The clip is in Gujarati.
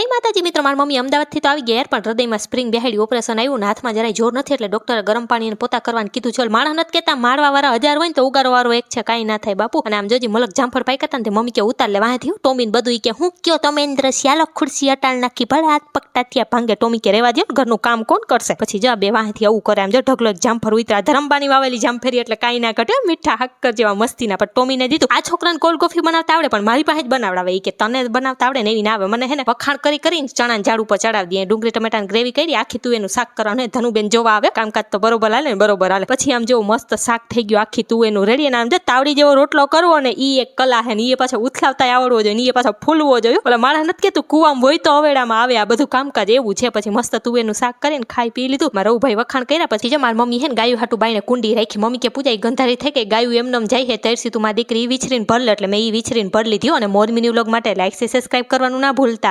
જય માતાજી મિત્રો, મારી મમ્મી અમદાવાદથી તો આવી ગયા પણ હૃદયમાં સ્પ્રિંગ બેહાડી ઓપરેશન આવ્યું હાથમાં જરાય જોર નથી, એટલે ડોક્ટરે ગરમ પાણીને પોતા કરવાનું કીધું છે માણસ નથી કહેતા મારવા વાળા હજાર હોય ને તો ઉગારો વાળો એક છે, કાંઈ ના થાય બાપુ. અને આમ જોજી મલક જામફળ પાઈ કરતા ને મમ્મી કે, ઉતાર લે ટોમી ટોમીન બધું કે, હું કયો તમે ઇન્દ્ર શ્યાલો ખુરશી અટાળ નાખી, ભલે હાથ પકટા થયા, ભાંગે ટોમી કે રેવા દો ઘરનું કામ કોણ કરશે? પછી જા બે વાંથી આવું કરે. આમ જો ઢગલો જામફળ ઉતરા, ધરમબાની વાવેલી જામફેરી એટલે કાંઈ ના ઘટે, મીઠા હક્કર જેવા મસ્તીના, પણ ટોમીને દીધું. આ છોકરાને કોલ્ડ કોફી બનાવતા આવડે, પણ મારી પાસે જ બનાવડાવે એ કે તને બનાવતા આવડે ને એવી ના આવે, મને હે ને વખાણ કરી કરીને ચણા ઝાડ ઉપર ચડાવી દઈએ. ડુંગળી, ટમેટાની ગ્રેવી કરી આખી તું શાક કરવાનું ધનુબેન જોવા આવે. કામકાજ તો બરોબર હાલે ને બરોબર હાલે. પછી આમ જેવું મસ્ત શાક થઈ ગયું, આખી તુવેનું રેડી. અને આમ જો તાવડી જેવો રોટલો કરવો ને એ એક કલા હે ને એ પાછો ઉથલાવતા આવડવો જોઈએ ને એ પાછો ફૂલવો જોઈએ. ઓલા માણસ નથી કેતું કુવામ હોય તો અવેડામાં આવે. આ બધું કામકાજ એવું છે. પછી મસ્ત તુવેરનું શાક કરીને ખાઈ પી લીધું. મારા રઘુભાઈ વખાણ કર્યા. પછી જો મારી મમ્મી હે ને ગાયું હાટું બાઈને કુંડી રાખી. મમ્મી કે પૂજા ઈ ગંધારી થઈ કે ગાયું એમનેમ જાય છે. તરસી તું મારી દીકરી વિછરીને ભરલે એટલે મેં એ વિછરીને ભર લીધી અને મોરમીની વ્લોગ માટે લાઈક સબસ્ક્રાઈબ કરવાનું ના ભૂલતા.